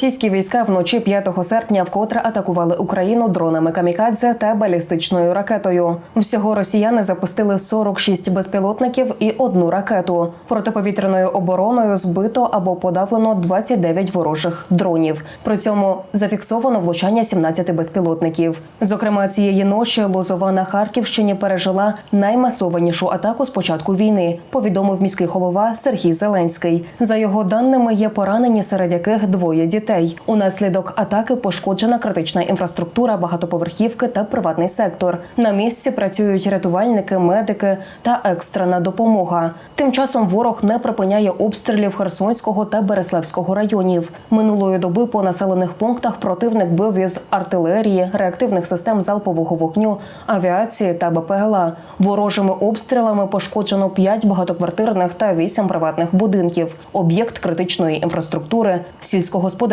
Російські війська вночі 5 серпня вкотре атакували Україну дронами камікадзе та балістичною ракетою. Всього росіяни запустили 46 безпілотників і одну ракету. Протиповітряною обороною збито або подавлено 29 ворожих дронів. При цьому зафіксовано влучання 17 безпілотників. Зокрема, цієї ночі Лозова на Харківщині пережила наймасованішу атаку з початку війни. Повідомив міський голова Сергій Зеленський. За його даними, є поранені, серед яких двоє дітей. Унаслідок атаки пошкоджена критична інфраструктура, багатоповерхівки та приватний сектор. На місці працюють рятувальники, медики та екстрена допомога. Тим часом ворог не припиняє обстрілів Херсонського та Береславського районів. Минулої доби по населених пунктах противник бив із артилерії, реактивних систем залпового вогню, авіації та БПЛА. Ворожими обстрілами пошкоджено 5 багатоквартирних та 8 приватних будинків, об'єкт критичної інфраструктури,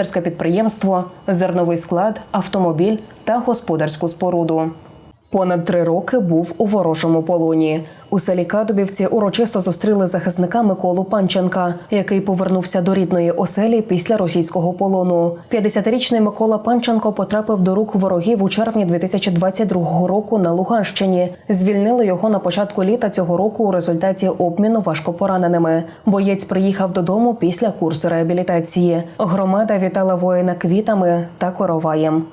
сільськогосподарське підприємство, зерновий склад, автомобіль та господарську споруду. Понад три роки був у ворожому полоні. У селі Кадубівці урочисто зустріли захисника Миколу Панченка, який повернувся до рідної оселі після російського полону. 50-річний Микола Панченко потрапив до рук ворогів у червні 2022 року на Луганщині. Звільнили його на початку літа цього року у результаті обміну важкопораненими. Боєць приїхав додому після курсу реабілітації. Громада вітала воїна квітами та короваєм.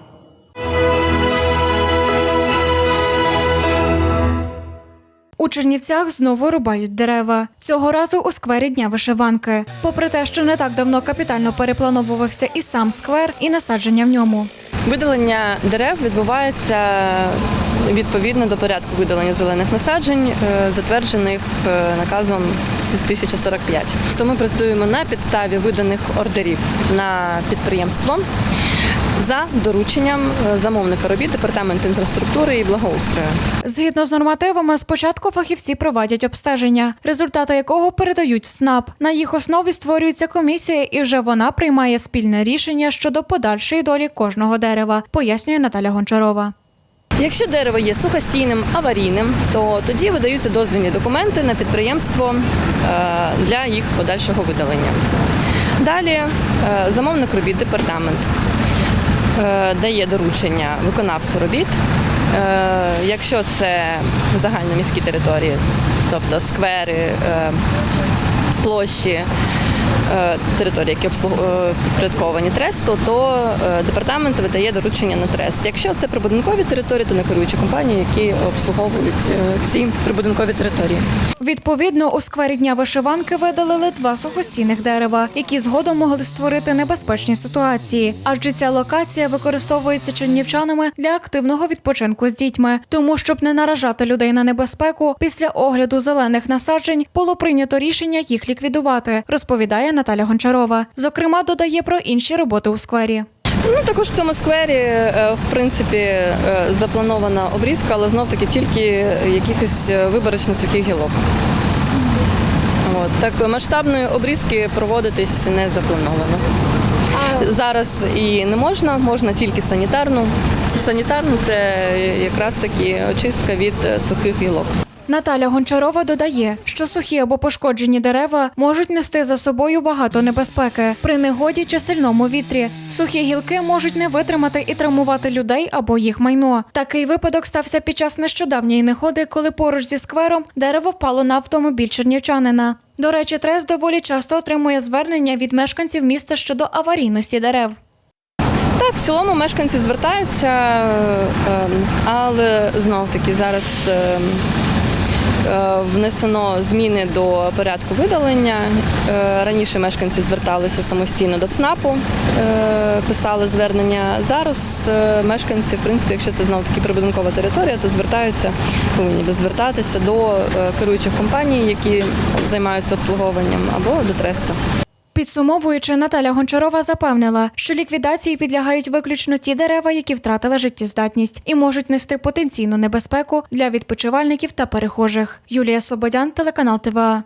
У Чернівцях знову рубають дерева. Цього разу у сквері Дня вишиванки. Попри те, що не так давно капітально переплановувався і сам сквер, і насадження в ньому. Видалення дерев відбувається відповідно до порядку видалення зелених насаджень, е, затверджених е, наказом 1045. То ми працюємо на підставі виданих ордерів на підприємство за дорученням е, замовника робіт департаменту інфраструктури і благоустрою. Згідно з нормативами, спочатку фахівці проводять обстеження, результати якого передають в СНАП. На їх основі створюється комісія, і вже вона приймає спільне рішення щодо подальшої долі кожного дерева, пояснює Наталя Гончарова. Якщо дерево є сухостійним аварійним, то тоді видаються дозвільні документи на підприємство е, для їх подальшого видалення. Далі е, замовник робіт департамент дає доручення виконавцю робіт. Е, Якщо це загальноміські території, тобто сквери, е, площі, е, території, які е, підпорядковані тресту, то е, департамент видає доручення на трест. Якщо це прибудинкові території, то не керуючі компанії, які обслуговують е, ці прибудинкові території. Відповідно, у сквері дня вишиванки видалили два сухостійних дерева, які згодом могли створити небезпечні ситуації. Адже ця локація використовується чернівчанами для активного відпочинку з дітьми. Тому, щоб не наражати людей на небезпеку, після огляду зелених насаджень було прийнято рішення їх ліквідувати, розповідає Наталя Гончарова. Зокрема, додає про інші роботи у сквері. Ну також в цьому сквері е, в принципі е, запланована обрізка, але знов таки тільки якихось е, виборочно сухих гілок. От так масштабної обрізки проводитись не заплановано. Зараз і не можна, можна тільки санітарну. Санітарну це якраз таки очистка від сухих гілок. Наталя Гончарова додає, що сухі або пошкоджені дерева можуть нести за собою багато небезпеки при негоді чи сильному вітрі. Сухі гілки можуть не витримати і травмувати людей або їх майно. Такий випадок стався під час нещодавньої негоди, коли поруч зі сквером дерево впало на автомобіль чернівчанина. До речі, трес доволі часто отримує звернення від мешканців міста щодо аварійності дерев. Так, в цілому мешканці звертаються, ем, але знов таки зараз ем, внесено зміни до порядку видалення. Е, Раніше мешканці зверталися самостійно до ЦНАПу, е, писали звернення. Зараз е, мешканці, в принципі, якщо це знову таки прибудинкова територія, то звертаються, повинні би звертатися до е, керуючих компаній, які займаються обслуговуванням, або до треста. Підсумовуючи, Наталя Гончарова запевнила, що ліквідації підлягають виключно ті дерева, які втратили життєздатність, і можуть нести потенційну небезпеку для відпочивальників та перехожих. Юлія Слободян, телеканал ТВА.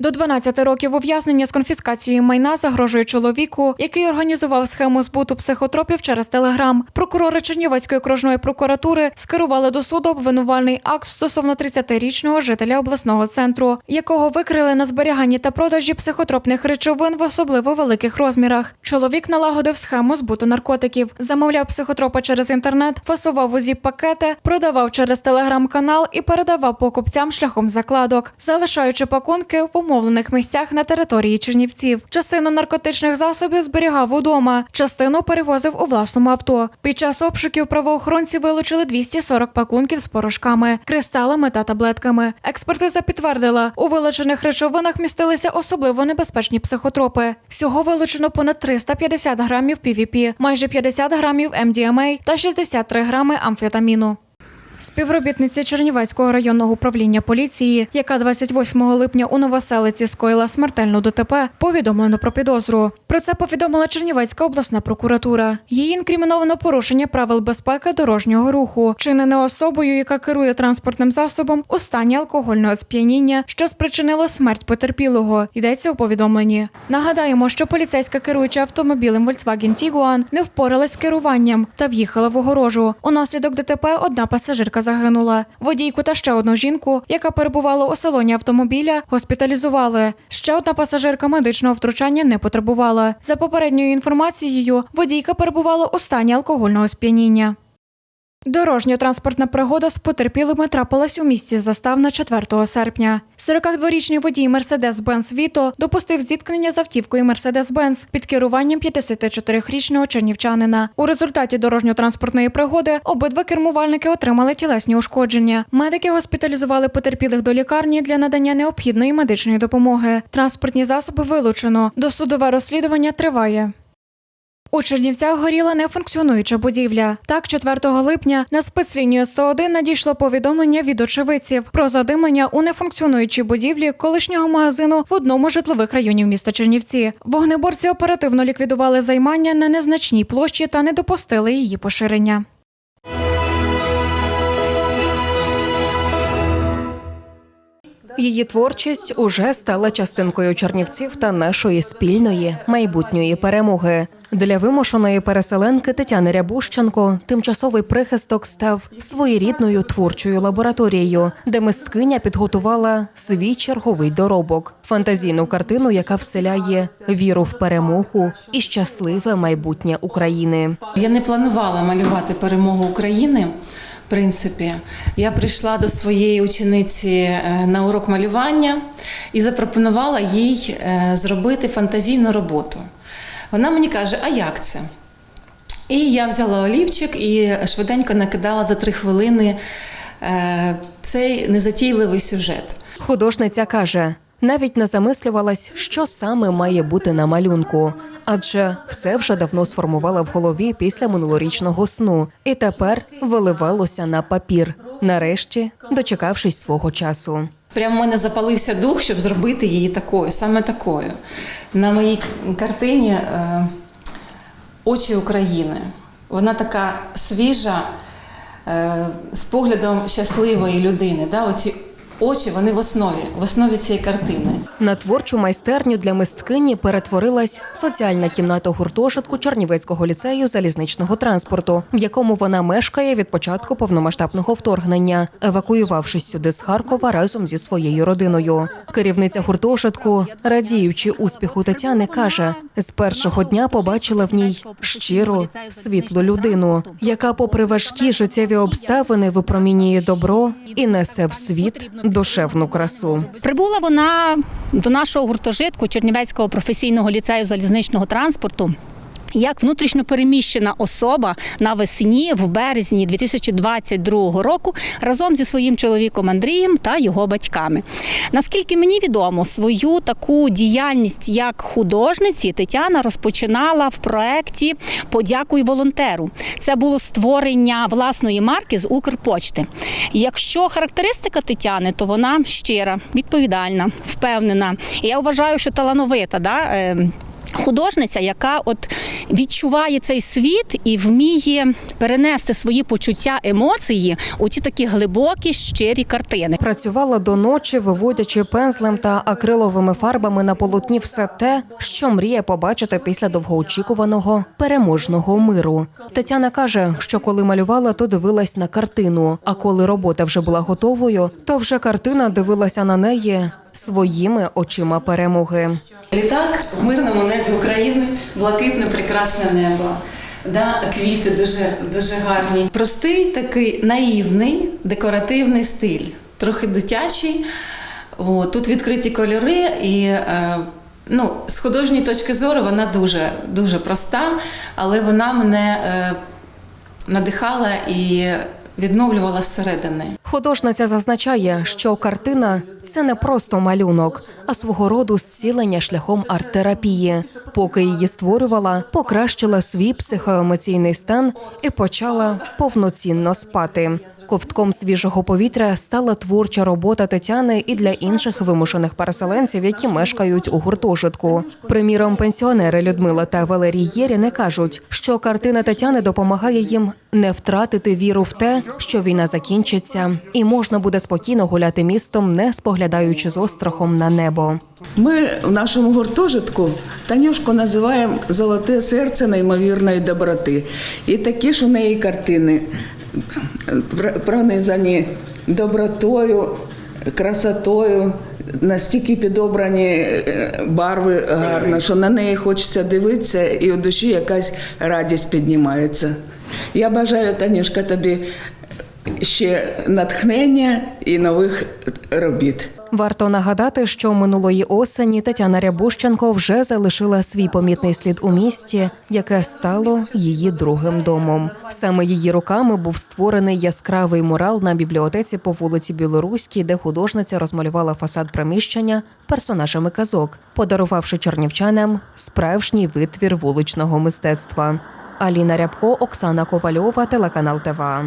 До 12 років ув'язнення з конфіскацією майна загрожує чоловіку, який організував схему збуту психотропів через телеграм. Прокурори Чернівецької окружної прокуратури скерували до суду обвинувальний акт стосовно 30-річного жителя обласного центру, якого викрили на зберіганні та продажі психотропних речовин в особливо великих розмірах. Чоловік налагодив схему збуту наркотиків, замовляв психотропи через інтернет, фасував у зіп пакети, продавав через телеграм-канал і передавав покупцям шляхом закладок, залишаючи пакунки в умовлених місцях на території Чернівців. Частину наркотичних засобів зберігав удома, частину перевозив у власному авто. Під час обшуків правоохоронці вилучили 240 пакунків з порошками, кристалами та таблетками. Експертиза підтвердила, у вилучених речовинах містилися особливо небезпечні психотропи. Всього вилучено понад 350 грамів PVP, майже 50 грамів MDMA та 63 грами амфетаміну. Співробітниці Чернівецького районного управління поліції, яка 28 липня у Новоселиці скоїла смертельну ДТП, повідомлено про підозру. Про це повідомила Чернівецька обласна прокуратура. Її інкриміновано порушення правил безпеки дорожнього руху, чинене особою, яка керує транспортним засобом у стані алкогольного сп'яніння, що спричинило смерть потерпілого. Йдеться у повідомленні. Нагадаємо, що поліцейська керуюча автомобілем Volkswagen Tiguan не впоралась з керуванням та в'їхала в огорожу. Унаслідок ДТП одна пасажирка загинула. Водійку та ще одну жінку, яка перебувала у салоні автомобіля, госпіталізували. Ще одна пасажирка медичного втручання не потребувала. За попередньою інформацією, водійка перебувала у стані алкогольного сп'яніння. Дорожньо-транспортна пригода з потерпілими трапилась у місті Заставна 4 серпня. 42-річний водій Mercedes-Benz Vito допустив зіткнення з автівкою Mercedes-Benz під керуванням 54-річного чернівчанина. У результаті дорожньо-транспортної пригоди обидва кермувальники отримали тілесні ушкодження. Медики госпіталізували потерпілих до лікарні для надання необхідної медичної допомоги. Транспортні засоби вилучено. Досудове розслідування триває. У Чернівцях горіла нефункціонуюча будівля. Так, 4 липня на спецлінію 101 надійшло повідомлення від очевидців про задимлення у нефункціонуючій будівлі колишнього магазину в одному з житлових районів міста Чернівці. Вогнеборці оперативно ліквідували займання на незначній площі та не допустили її поширення. Її творчість уже стала частинкою Чернівців та нашої спільної майбутньої перемоги. Для вимушеної переселенки Тетяни Рябущенко тимчасовий прихисток став своєрідною творчою лабораторією, де мисткиня підготувала свій черговий доробок, фантазійну картину, яка вселяє віру в перемогу і щасливе майбутнє України. Я не планувала малювати перемогу України. В принципі, я прийшла до своєї учениці е, на урок малювання і запропонувала їй е, зробити фантазійну роботу. Вона мені каже: А як це? І я взяла олівчик і швиденько накидала за три хвилини е, цей незатійливий сюжет. Художниця каже, навіть не замислювалась, що саме має бути на малюнку, адже все вже давно сформувала в голові після минулорічного сну, і тепер виливалося на папір, нарешті дочекавшись свого часу. Прямо в мене запалився дух, щоб зробити її такою, саме такою. На моїй картині е, очі України. Вона така свіжа, е, з поглядом щасливої людини. Да? Оці очі вони в основі, в основі цієї картини. На творчу майстерню для мисткині перетворилась соціальна кімната гуртожитку Чернівецького ліцею залізничного транспорту, в якому вона мешкає від початку повномасштабного вторгнення, евакуювавшись сюди з Харкова разом зі своєю родиною. Керівниця гуртожитку, радіючи успіху Тетяни, каже: з першого дня побачила в ній щиру, світлу людину, яка, попри важкі життєві обставини, випромінює добро і несе в світ душевну красу. Прибула вона до нашого гуртожитку Чернівецького професійного ліцею залізничного транспорту. Як внутрішньо переміщена особа навесні в березні 2022 року разом зі своїм чоловіком Андрієм та його батьками. Наскільки мені відомо, свою таку діяльність як художниці Тетяна розпочинала в проєкті Подякуй волонтеру. Це було створення власної марки з Укрпочти. Якщо характеристика Тетяни, то вона щира, відповідальна, впевнена. Я вважаю, що талановита. Да? Художниця, яка от відчуває цей світ і вміє перенести свої почуття, емоції у ті такі глибокі, щирі картини. Працювала до ночі, виводячи пензлем та акриловими фарбами на полотні все те, що мріє побачити після довгоочікуваного переможного миру. Тетяна каже, що коли малювала, то дивилась на картину. А коли робота вже була готовою, то вже картина дивилася на неї своїми очима перемоги. Літак в мирному небі України, блакитне прекрасне небо. Да, квіти дуже, дуже гарні. Простий такий наївний декоративний стиль, трохи дитячий. О, тут відкриті кольори, і е, ну, з художньої точки зору вона дуже, дуже проста, але вона мене е, надихала і відновлювала зсередини. Художниця зазначає, що картина це не просто малюнок, а свого роду зцілення шляхом арт-терапії. Поки її створювала, покращила свій психоемоційний стан і почала повноцінно спати. Ковтком свіжого повітря стала творча робота Тетяни і для інших вимушених переселенців, які мешкають у гуртожитку. Приміром, пенсіонери Людмила та Валерій Єріни кажуть, що картина Тетяни допомагає їм не втратити віру в те, що війна закінчиться, і можна буде спокійно гуляти містом, не споглядаючи з острахом на небо. Ми в нашому гуртожитку Танюшку називаємо Золоте серце неймовірної доброти. І такі ж у неї картини пронизані добротою, красотою. Настільки підобрані е, барви гарно, що на неї хочеться дивитися, і в душі якась радість піднімається. Я бажаю, Танюшка, тобі ще натхнення і нових робіт. Варто нагадати, що минулої осені Тетяна Рябущенко вже залишила свій помітний слід у місті, яке стало її другим домом. Саме її руками був створений яскравий мурал на бібліотеці по вулиці Білоруській, де художниця розмалювала фасад приміщення персонажами казок, подарувавши чернівчанам справжній витвір вуличного мистецтва. Аліна Рябко, Оксана Ковальова, телеканал ТВА.